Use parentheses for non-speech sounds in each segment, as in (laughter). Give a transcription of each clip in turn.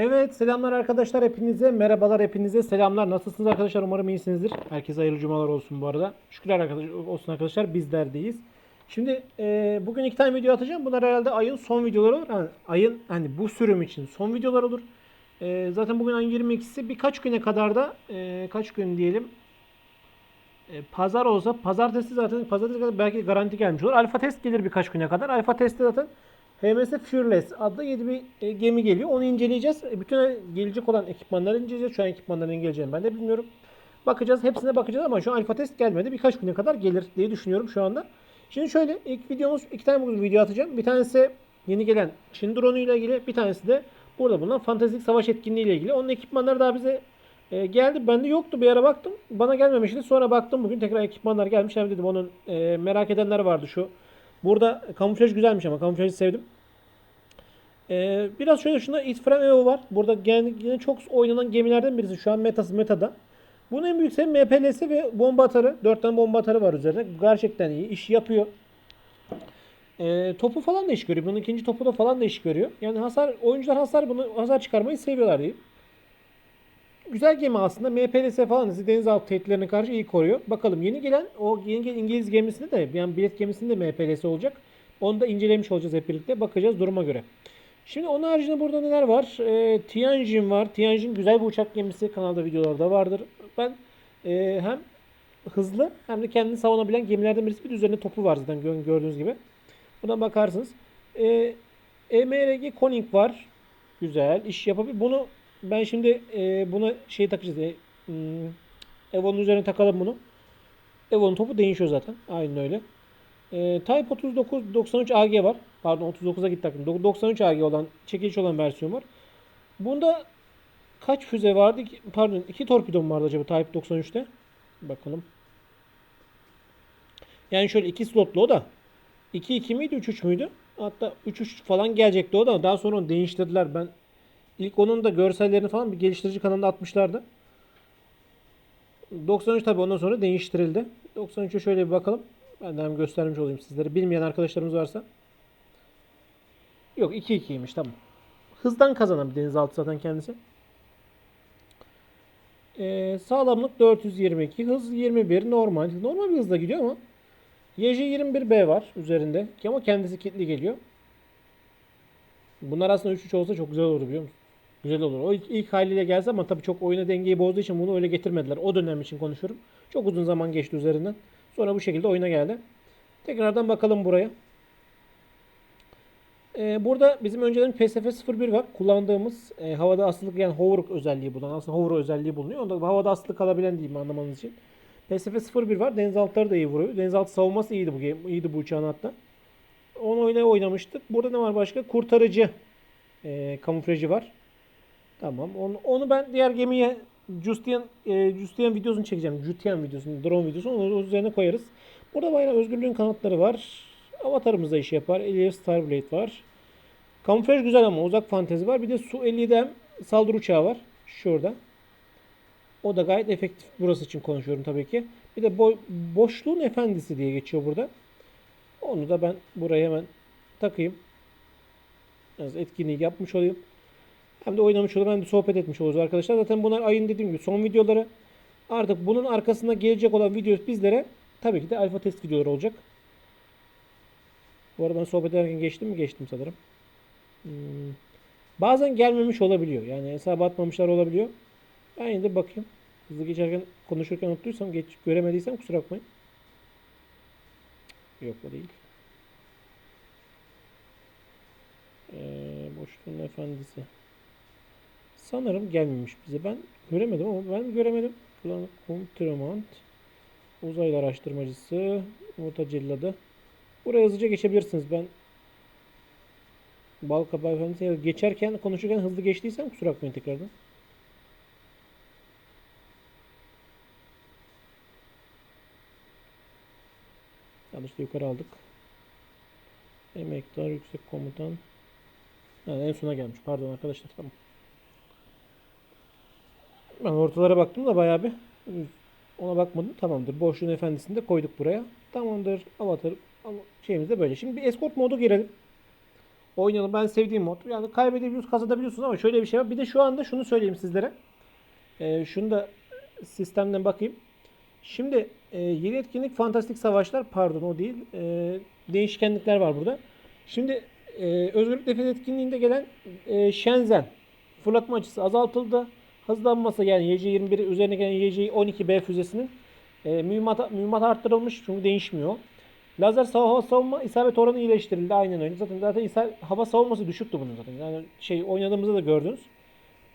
Evet selamlar arkadaşlar hepinize. Merhabalar hepinize. Selamlar. Nasılsınız arkadaşlar? Umarım iyisinizdir. Herkese hayırlı cumalar olsun bu arada. Şükürler arkadaş, olsun arkadaşlar. Bizlerdeyiz. Şimdi e, bugün iki tane video atacağım. Bunlar herhalde ayın son videoları olur. Yani ayın hani bu sürüm için son videolar olur. E, zaten bugün ayın 22'si birkaç güne kadar da e, kaç gün diyelim? E, pazar olsa pazartesi zaten pazartesi kadar belki garanti gelmiş olur. Alfa test gelir birkaç güne kadar. Alfa testte zaten HMS Fearless adlı yeni bir e, gemi geliyor. Onu inceleyeceğiz. E, Bütün gelecek olan ekipmanları inceleyeceğiz. Şu an ekipmanların geleceğini ben de bilmiyorum. Bakacağız. Hepsine bakacağız ama şu an alfa test gelmedi. Birkaç güne kadar gelir diye düşünüyorum şu anda. Şimdi şöyle ilk videomuz iki tane bugün video atacağım. Bir tanesi yeni gelen Çin drone ile ilgili. Bir tanesi de burada bulunan fantastik savaş etkinliği ile ilgili. Onun ekipmanları daha bize e, geldi. Bende yoktu. Bir ara baktım. Bana gelmemişti. Sonra baktım bugün tekrar ekipmanlar gelmiş. Hem dedim onun e, merak edenler vardı şu. Burada kamuflaj güzelmiş ama kamuflajı sevdim. Ee, biraz şöyle şunda Itframe Evo var. Burada gene, çok oynanan gemilerden birisi. Şu an metası metada. Bunun en büyük sebebi MPLS ve bomba atarı. 4 tane bomba atarı var üzerinde. Gerçekten iyi. iş yapıyor. Ee, topu falan da iş görüyor. Bunun ikinci topu da falan da iş görüyor. Yani hasar oyuncular hasar bunu hasar çıkarmayı seviyorlar diyeyim. Güzel gemi aslında. MPLS falan da denizaltı tehditlerine karşı iyi koruyor. Bakalım yeni gelen o yeni gelen İngiliz gemisinde de yani bilet gemisinde de MPLS olacak. Onu da incelemiş olacağız hep birlikte. Bakacağız duruma göre. Şimdi onun haricinde burada neler var? E, Tianjin var. Tianjin güzel bir uçak gemisi. Kanalda videolarda vardır. Ben e, hem hızlı hem de kendini savunabilen gemilerden birisi. Bir de üzerinde topu var zaten gö- gördüğünüz gibi. Buradan bakarsınız. E, EMRG Koning var. Güzel. iş yapabilir. Bunu ben şimdi e, buna şey takacağız. E, hmm, Evo'nun üzerine takalım bunu. Evo'nun topu değişiyor zaten. Aynen öyle. E, Type 39 93 AG var. Pardon 39'a gitti aklım. 93 AG olan çekiç olan versiyon var. Bunda kaç füze vardı? ki? Pardon iki torpido mu vardı acaba Type 93'te? Bakalım. Yani şöyle iki slotlu o da. 2-2 miydi 3-3 müydü? Hatta 3-3 falan gelecekti o da. Daha sonra onu değiştirdiler. Ben ilk onun da görsellerini falan bir geliştirici kanalında atmışlardı. 93 tabi ondan sonra değiştirildi. 93'e şöyle bir bakalım. Ben de hem göstermiş olayım sizlere. Bilmeyen arkadaşlarımız varsa. Yok 2-2'ymiş tamam. Hızdan kazanan bir denizaltı zaten kendisi. Ee, sağlamlık 422. Hız 21. Normal. Normal bir hızla gidiyor ama. YJ 21B var üzerinde. Ama kendisi kilitli geliyor. Bunlar aslında 3-3 olsa çok güzel olur biliyor musun? Güzel olur. O ilk, haliyle gelse ama tabii çok oyuna dengeyi bozduğu için bunu öyle getirmediler. O dönem için konuşuyorum. Çok uzun zaman geçti üzerinden. Sonra bu şekilde oyuna geldi. Tekrardan bakalım buraya. Ee, burada bizim önceden PSF 01 var. Kullandığımız e, havada asıllık yani hover özelliği bulunan. Aslında hover özelliği bulunuyor. Onda havada asılı kalabilen diyeyim anlamanız için. PSF 01 var. Denizaltıları da iyi vuruyor. Denizaltı savunması iyiydi bu game, iyiydi bu uçağın hatta. Onu öyle oynamıştık. Burada ne var başka? Kurtarıcı e, kamuflajı var. Tamam. Onu, onu ben diğer gemiye Justian, e, Justian videosunu çekeceğim. Justian videosunu, drone videosunu onu üzerine koyarız. Burada bayağı özgürlüğün kanatları var. Avatarımız da iş yapar. Elias Starblade var. Kamuflaj güzel ama uzak fantezi var. Bir de Su 50'den saldırı uçağı var. Şurada. O da gayet efektif. Burası için konuşuyorum tabii ki. Bir de bo- boşluğun efendisi diye geçiyor burada. Onu da ben buraya hemen takayım. Biraz etkinliği yapmış olayım. Hem de oynamış olur hem de sohbet etmiş oluruz arkadaşlar. Zaten bunlar ayın dediğim gibi son videoları. Artık bunun arkasında gelecek olan video bizlere tabii ki de alfa test videoları olacak. Bu arada ben sohbet ederken geçtim mi? Geçtim sanırım. Hmm. Bazen gelmemiş olabiliyor. Yani hesaba atmamışlar olabiliyor. Ben yine de bakayım. Hızlı geçerken konuşurken unuttuysam, geç, göremediysem kusura bakmayın. Yok o değil. Ee, boşluğun efendisi. Sanırım gelmemiş bize. Ben göremedim ama ben göremedim. Tremont. Uzaylı araştırmacısı. Mutacilladı. Buraya hızlıca geçebilirsiniz. Ben Balkabağı Efendisi ya geçerken konuşurken hızlı geçtiysem kusura bakmayın tekrardan. Yanlışla yukarı aldık. Emektar yüksek komutan. Ha, en sona gelmiş. Pardon arkadaşlar. Tamam. Ben ortalara baktım da bayağı bir ona bakmadım. Tamamdır. Boşluğun efendisini de koyduk buraya. Tamamdır. Avatar şeyimiz de böyle. Şimdi bir escort modu girelim. Oynayalım. Ben sevdiğim mod. Yani kaybedebiliyorsunuz, kazanabiliyorsunuz ama şöyle bir şey var. Bir de şu anda şunu söyleyeyim sizlere. Ee, şunu da sistemden bakayım. Şimdi e, yeni etkinlik Fantastik Savaşlar. Pardon o değil. E, değişkenlikler var burada. Şimdi e, Özgürlük Nefes etkinliğinde gelen e, Shenzhen fırlatma açısı azaltıldı. Hızlanması yani YC-21 üzerine gelen YC-12B füzesinin e, mühimmat, mühimmat arttırılmış çünkü değişmiyor. Lazer hava, savunma isabet oranı iyileştirildi. Aynen öyle. Zaten zaten isa- hava savunması düşüktü bunun zaten. Yani şey oynadığımızda da gördünüz.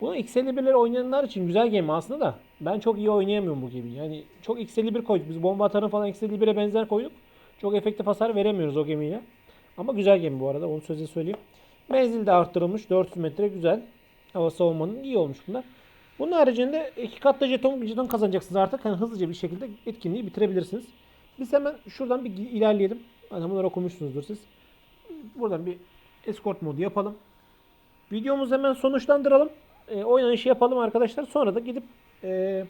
Bunu X51'leri oynayanlar için güzel gemi aslında da ben çok iyi oynayamıyorum bu gemiyi. Yani çok X51 koyduk. Biz bomba atarın falan X51'e benzer koyduk. Çok efektif hasar veremiyoruz o gemiyle. Ama güzel gemi bu arada. Onu söze söyleyeyim. Menzil de arttırılmış. 400 metre güzel. Hava savunmanın iyi olmuş bunlar. Bunun haricinde iki katlı jeton, jeton kazanacaksınız artık. Yani hızlıca bir şekilde etkinliği bitirebilirsiniz. Biz hemen şuradan bir ilerleyelim. Hani bunları okumuşsunuzdur siz. Buradan bir escort modu yapalım. Videomuzu hemen sonuçlandıralım. E, oynanışı yapalım arkadaşlar. Sonra da gidip e,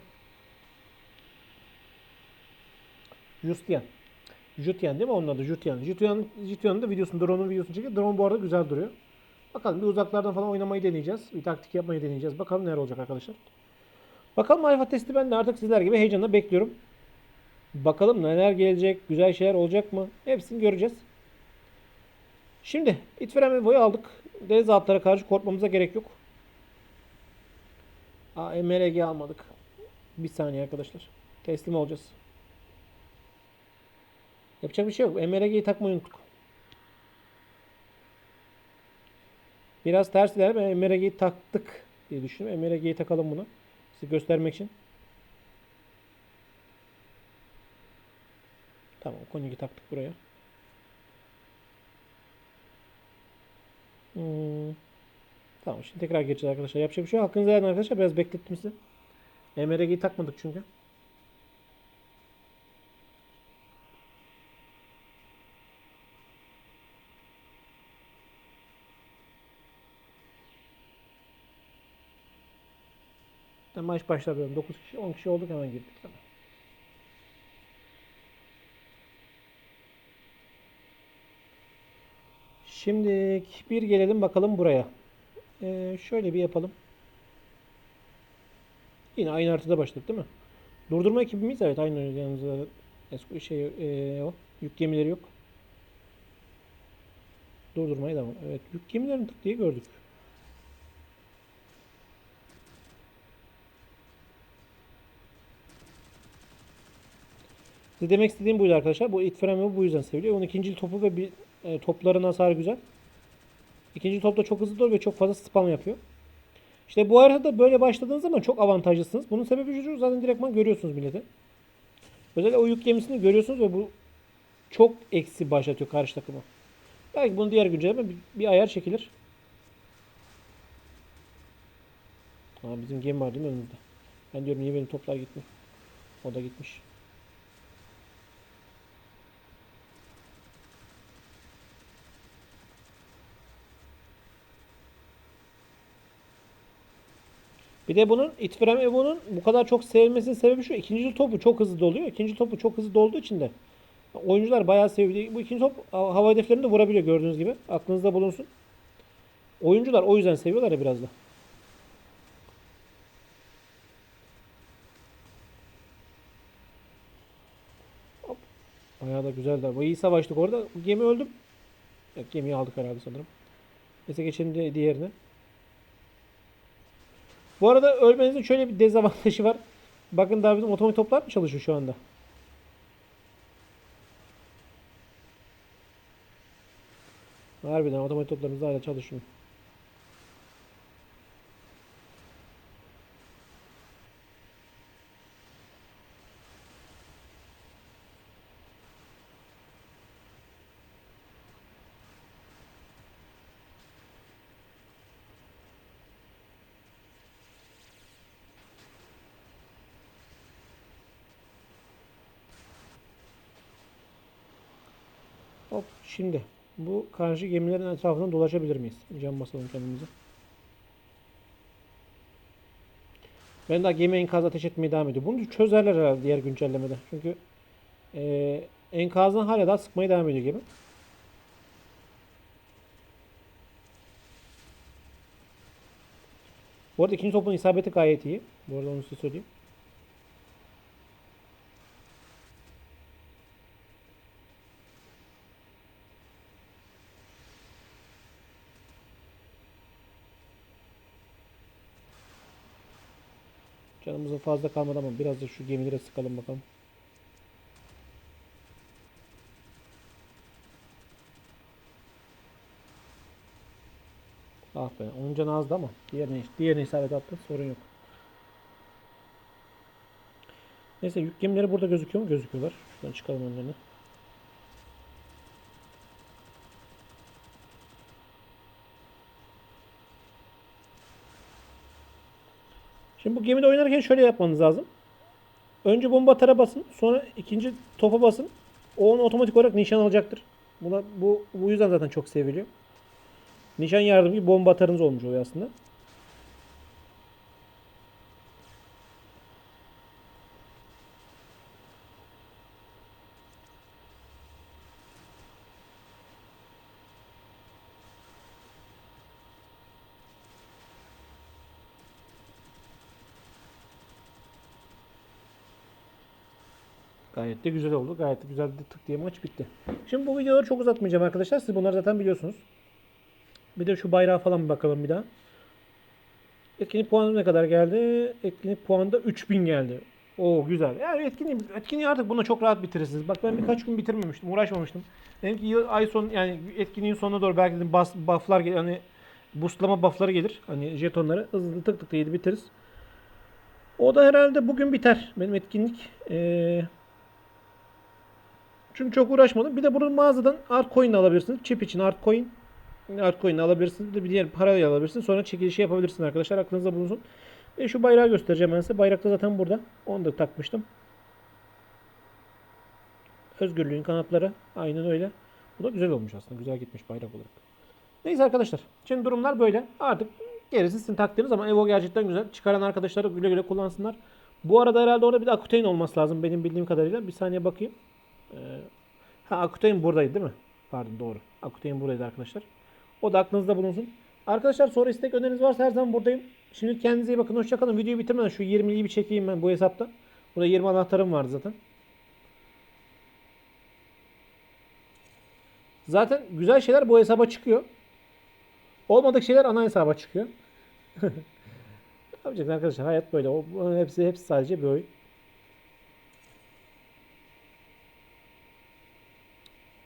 Justian. Jutian değil mi onun adı? Jutian. Jutian, Jutian'ın da videosunu, drone'un videosunu çekiyor. Drone bu arada güzel duruyor. Bakalım bir uzaklardan falan oynamayı deneyeceğiz. Bir taktik yapmayı deneyeceğiz. Bakalım neler olacak arkadaşlar. Bakalım alfa testi ben de artık sizler gibi heyecanla bekliyorum. Bakalım neler gelecek, güzel şeyler olacak mı? Hepsini göreceğiz. Şimdi itfren ve boyu aldık. Deniz atlara karşı korkmamıza gerek yok. Aa, MRG almadık. Bir saniye arkadaşlar. Teslim olacağız. Yapacak bir şey yok. MRG'yi takmayı unuttuk. Biraz ters ilerle. Ben MRG'yi taktık diye düşünüyorum. MRG'yi takalım bunu. Size göstermek için. Tamam. Konya'yı taktık buraya. Hmm. Tamam şimdi tekrar geçeceğiz arkadaşlar. Yapacak bir şey yok. Hakkınızı verin arkadaşlar. Biraz beklettim sizi. MRG'yi takmadık çünkü. Maç başlatıyorum. 9 kişi, 10 kişi olduk hemen girdik. Tamam. Şimdi bir gelelim bakalım buraya. Ee, şöyle bir yapalım. Yine aynı haritada başladık değil mi? Durdurma ekibimiz evet aynı yanımızda eski şey e, o yük gemileri yok. Durdurmaya devam. Evet yük gemilerini tık diye gördük. Size demek istediğim buydu arkadaşlar. Bu itfremi bu yüzden seviliyor. Onun ikinci topu ve bir e, topların hasarı güzel. İkinci top da çok hızlı doluyor ve çok fazla spam yapıyor. İşte bu haritada böyle başladığınız zaman çok avantajlısınız. Bunun sebebi şu zaten direktman görüyorsunuz milleti. Özellikle o yük gemisini görüyorsunuz ve bu çok eksi başlatıyor karşı takıma. Belki bunu diğer güncelleme bir, bir ayar çekilir. Aa, bizim gemi var değil mi önümüzde? Ben diyorum niye benim toplar gitmiyor. O da gitmiş. Bir de bunun İtfirem Evo'nun bu kadar çok sevilmesinin sebebi şu. İkinci topu çok hızlı doluyor. İkinci topu çok hızlı dolduğu için de oyuncular bayağı seviyor. Bu ikinci top hava hedeflerini de vurabiliyor gördüğünüz gibi. Aklınızda bulunsun. Oyuncular o yüzden seviyorlar ya biraz da. Hop. Bayağı da güzel de. Bu iyi savaştık orada. Gemi öldüm. Evet, gemiyi aldık herhalde sanırım. Neyse geçelim diğerine. Bu arada ölmenizin şöyle bir dezavantajı var. Bakın daha bizim otomatik toplar mı çalışıyor şu anda? Harbiden otomatik toplarımız hala çalışıyor. Hop şimdi bu karşı gemilerin etrafından dolaşabilir miyiz? Cam basalım kendimize. Ben daha gemi enkazı ateş etmeye devam ediyor. Bunu çözerler herhalde diğer güncellemede. Çünkü e, enkazdan hala daha sıkmaya devam ediyor gemi. Bu arada ikinci topun isabeti gayet iyi. Bu arada onu size söyleyeyim. Canımızın fazla kalmadı ama biraz da şu gemilere sıkalım bakalım. Ah be. Onun canı azdı ama. Diğerine, diğerine isabet attı. Sorun yok. Neyse yük gemileri burada gözüküyor mu? Gözüküyorlar. Şuradan çıkalım önlerine. Şimdi bu gemide oynarken şöyle yapmanız lazım. Önce bomba atara basın. Sonra ikinci topa basın. O onu otomatik olarak nişan alacaktır. Buna, bu, bu yüzden zaten çok seviliyor. Nişan yardımı gibi bomba atarınız olmuş oluyor aslında. Gayet de güzel oldu. Gayet de güzel de tık diye maç bitti. Şimdi bu videoları çok uzatmayacağım arkadaşlar. Siz bunları zaten biliyorsunuz. Bir de şu bayrağa falan bir bakalım bir daha. Etkinlik puanı ne kadar geldi? Etkinlik puanı da 3000 geldi. Oo güzel. Yani etkinliği, etkinliği artık buna çok rahat bitirirsiniz. Bak ben birkaç gün bitirmemiştim. Uğraşmamıştım. Dedim ki yıl, ay son yani etkinliğin sonuna doğru belki dedim bas, bufflar gelir. Hani boostlama buffları gelir. Hani jetonları hızlı tık tık diye bitiririz. O da herhalde bugün biter. Benim etkinlik. Ee, çünkü çok uğraşmadım. Bir de burada mağazadan altcoin alabilirsiniz. Chip için altcoin altcoin alabilirsiniz. Bir diğer parayla alabilirsiniz. Sonra çekilişi yapabilirsiniz arkadaşlar. Aklınızda bulunsun. Ve şu bayrağı göstereceğim ben size. Bayrak da zaten burada. Onu da takmıştım. Özgürlüğün kanatları. Aynen öyle. Bu da güzel olmuş aslında. Güzel gitmiş bayrak olarak. Neyse arkadaşlar. Şimdi durumlar böyle. Artık gerisi sizin takdiriniz ama Evo gerçekten güzel. Çıkaran arkadaşları güle güle kullansınlar. Bu arada herhalde orada bir de Akutein olması lazım benim bildiğim kadarıyla. Bir saniye bakayım. Ee, ha Akutein buradaydı değil mi? Pardon doğru. Akutein buradaydı arkadaşlar. O da aklınızda bulunsun. Arkadaşlar soru istek öneriniz varsa her zaman buradayım. Şimdi kendinize iyi bakın. Hoşçakalın. Videoyu bitirmeden şu 20'liyi bir çekeyim ben bu hesapta. Burada 20 anahtarım vardı zaten. Zaten güzel şeyler bu hesaba çıkıyor. Olmadık şeyler ana hesaba çıkıyor. (laughs) Yapacak arkadaşlar hayat böyle. O, hepsi hepsi sadece bir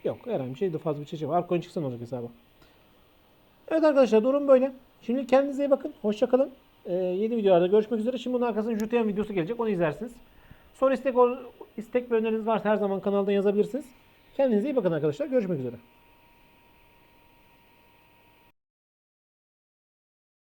Yok herhangi bir şey de fazla bir şey yok. Arkoin çıksa olacak hesaba. Evet arkadaşlar durum böyle. Şimdi kendinize iyi bakın. Hoşçakalın. Ee, yeni videolarda görüşmek üzere. Şimdi bunun arkasında JTM videosu gelecek. Onu izlersiniz. Sonra istek, istek ve öneriniz varsa her zaman kanalda yazabilirsiniz. Kendinize iyi bakın arkadaşlar. Görüşmek üzere.